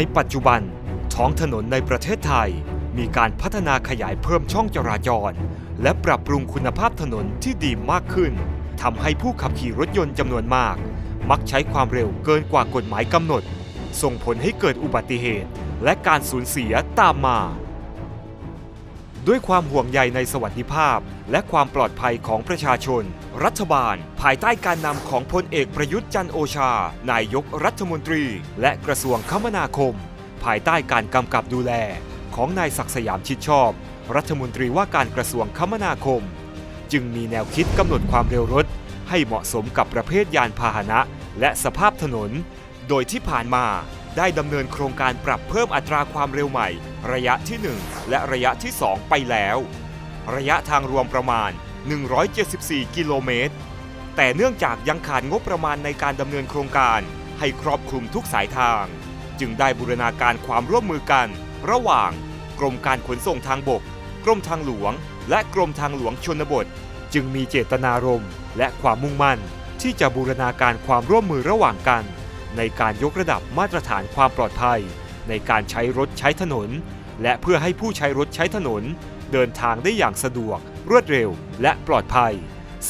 ในปัจจุบัน ท้องถนนในประเทศไทย มีการพัฒนาขยายเพิ่มช่องจราจร และปรับปรุงคุณภาพถนนที่ดีมากขึ้นทำให้ผู้ขับขี่รถยนต์จำนวนมาก มักใช้ความเร็วเกินกว่ากฎหมายกำหนด ส่งผลให้เกิดอุบัติเหตุ และการสูญเสียตามมา ด้วยความห่วงใยในสวัสดิภาพ และความปลอดภัยของประชาชน รัฐบาล ภายใต้การนำของพลเอกประยุทธ์จันโอชา นายกรัฐมนตรี และกระทรวงคมนาคม ภายใต้การกำกับดูแล ของนายศักสยามชิดชอบ รัฐมนตรีว่าการกระทรวงคมนาคม จึงมีแนวคิดกำหนดความเร็วรถ ให้เหมาะสมกับประเภทยานพาหนะ และสภาพถนน โดยที่ผ่านมาได้ดำเนินโครงการปรับเพิ่มอัตราความเร็วใหม่ ระยะที่ 1 และระยะที่ 2 ไปแล้ว ระยะทางรวมประมาณ 174 กิโลเมตร แต่เนื่องจากยังขาดงบประมาณในการดำเนินโครงการให้ครอบคลุมทุกสายทาง จึงได้บูรณาการความร่วมมือกัน ระหว่างกรมการขนส่งทางบก กรมทางหลวง และกรมทางหลวงชนบท จึงมีเจตนารมณ์ และความมุ่งมั่น ที่จะบูรณาการความร่วมมือระหว่างกัน ในการยกระดับมาตรฐานความปลอดภัย ในการใช้รถใช้ถนน และเพื่อให้ผู้ใช้รถใช้ถนน เดินทางได้อย่างสะดวก รวดเร็ว และปลอดภัย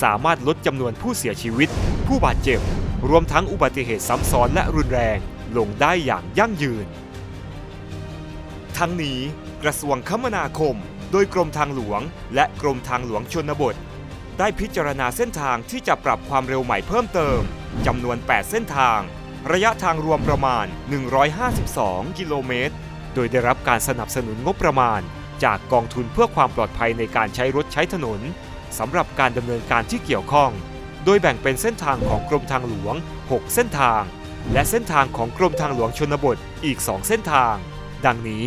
สามารถลดจำนวนผู้เสียชีวิต ผู้บาดเจ็บ รวมทั้งอุบัติเหตุซ้ำซ้อนและรุนแรง ลงได้อย่างยั่งยืน ทั้งนี้กระทรวงคมนาคม โดยกรมทางหลวง และกรมทางหลวงชนบท ได้พิจารณาเส้นทางที่จะปรับความเร็วใหม่เพิ่มเติมจำนวน 8 เส้นทาง ระยะทางรวมประมาณ 152 กิโลเมตร โดยได้รับการสนับสนุนงบประมาณ จากกองทุนเพื่อความปลอดภัยในการใช้รถใช้ถนนสำหรับการดำเนินการที่เกี่ยวข้อง โดยแบ่งเป็นเส้นทางของกรมทางหลวง 6 เส้นทาง และเส้นทางของกรมทางหลวงชนบทอีก 2 เส้นทาง ดังนี้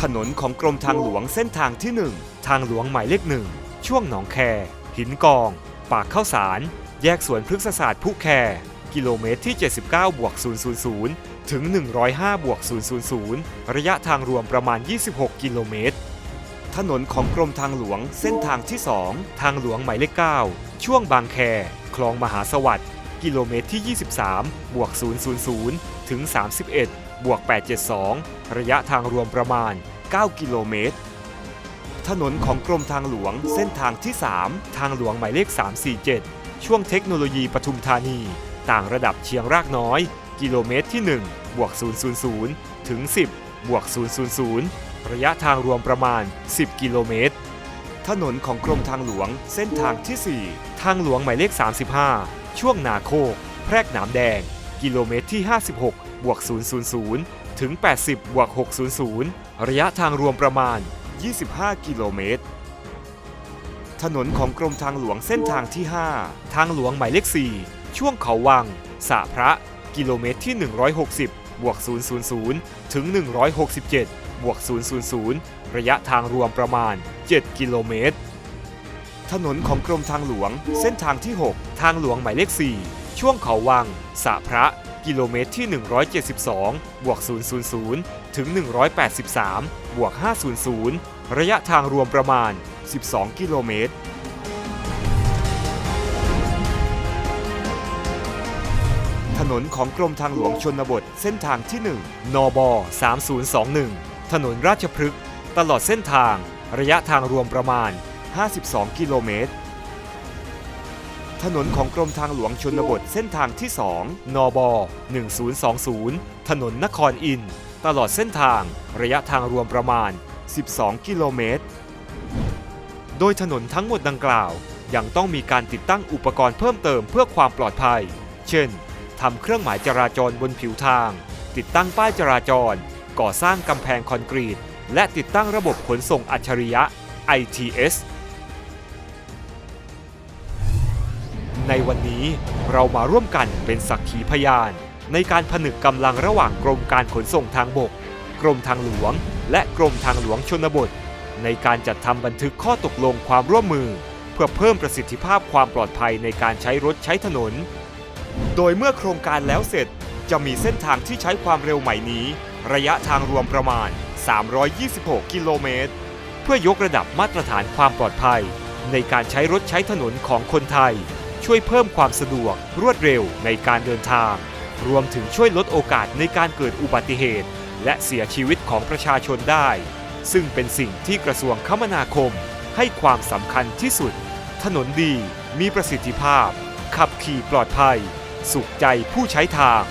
ถนนของกรมทางหลวงเส้นทางที่ 1 ทางหลวงหมายเลขหนึ่งช่วงหนองแค หินกอง ปากเข้าสาร แยกสวนพฤกษศาสตร์ผู้แคกิโลเมตรที่ 79บวก000 ถึง 105บวก000 ระยะทางรวมประมาณ 26 กิโลเมตร ถนนของกรมทางหลวงเส้นทางที่ 2 ทางหลวงหมายเลข 9 ช่วงบางแค คลองมหาสวัสดิ์กิโลเมตรที่ 23บวก000 ถึง 31บวก872 ระยะทางรวมประมาณ 9 กิโลเมตร ถนนของกรมทางหลวง เส้นทางที่ 3 ทางหลวงหมายเลข 347 ช่วงเทคโนโลยีปทุมธานี ต่างระดับเชียงรากน้อย กิโลเมตรที่ 1 บวก 000 ถึง 10 บวก 000 ระยะทางรวมประมาณ 10 กิโลเมตร ถนนของกรมทางหลวง เส้นทางที่ 4 ทางหลวงหมายเลข 35 ช่วงนาโคก แพรกหนามแดง กิโลเมตรที่ 56 บวก 000 ถึง 80 บวก 600 ระยะทางรวมประมาณ 25 กิโลเมตร ถนนของกรมทางหลวงเส้นทางที่ 5 ทางหลวงหมายเลข 4 ช่วงเขาวังสะพระ กิโลเมตรที่ 160 บวก 000 ถึง 167 บวก 000 ระยะทางรวมประมาณ 7 กิโลเมตร ถนนของกรมทางหลวงเส้นทางที่ 6 ทางหลวงหมายเลข 4 ช่วงเขาวังสะพระ กิโลเมตรที่ 172บวก000 ถึง 183บวก500 ระยะทางรวมประมาณ 12 กิโลเมตรถนนของกรมทางหลวงชนบทเส้นทางที่ 1 นบ 3021 ถนนราชพฤกษ์ ตลอดเส้นทาง ระยะทางรวมประมาณ 52 กิโลเมตร ถนนของกรมทางหลวงชนบทเส้นทางที่ 2 นบ 1020 ถนนนครอิน ตลอดเส้นทางระยะทางรวมประมาณ 12 กิโลเมตร โดยถนนทั้งหมดดังกล่าว ยังต้องมีการติดตั้งอุปกรณ์เพิ่มเติมเพื่อความปลอดภัย เช่น ทำเครื่องหมายจราจรบนผิวทาง ติดตั้งป้ายจราจร ก่อสร้างกำแพงคอนกรีต และติดตั้งระบบขนส่งอัจฉริยะ ITS ในวันนี้เรามาร่วมกันเป็นสักขีพยาน ในการผนึกกำลังระหว่างกรมการขนส่งทางบก กรมทางหลวง และกรมทางหลวงชนบท ในการจัดทำบันทึกข้อตกลงความร่วมมือ เพื่อเพิ่มประสิทธิภาพความปลอดภัยในการใช้รถใช้ถนน โดยเมื่อโครงการแล้วเสร็จจะมีเส้นทางที่ใช้ความเร็วใหม่นี้ ระยะทางรวมประมาณ 326 กิโลเมตร เพื่อยกระดับมาตรฐานความปลอดภัย ในการใช้รถใช้ถนนของคนไทย ช่วยเพิ่มความสะดวก รวดเร็วในการเดินทาง รวมถึงช่วยลดโอกาสในการเกิดอุบัติเหตุ และเสียชีวิตของประชาชนได้ ซึ่งเป็นสิ่งที่กระทรวงคมนาคม ให้ความสำคัญที่สุด ถนนดีมีประสิทธิภาพ ขับขี่ปลอดภัย สุขใจผู้ใช้ทาง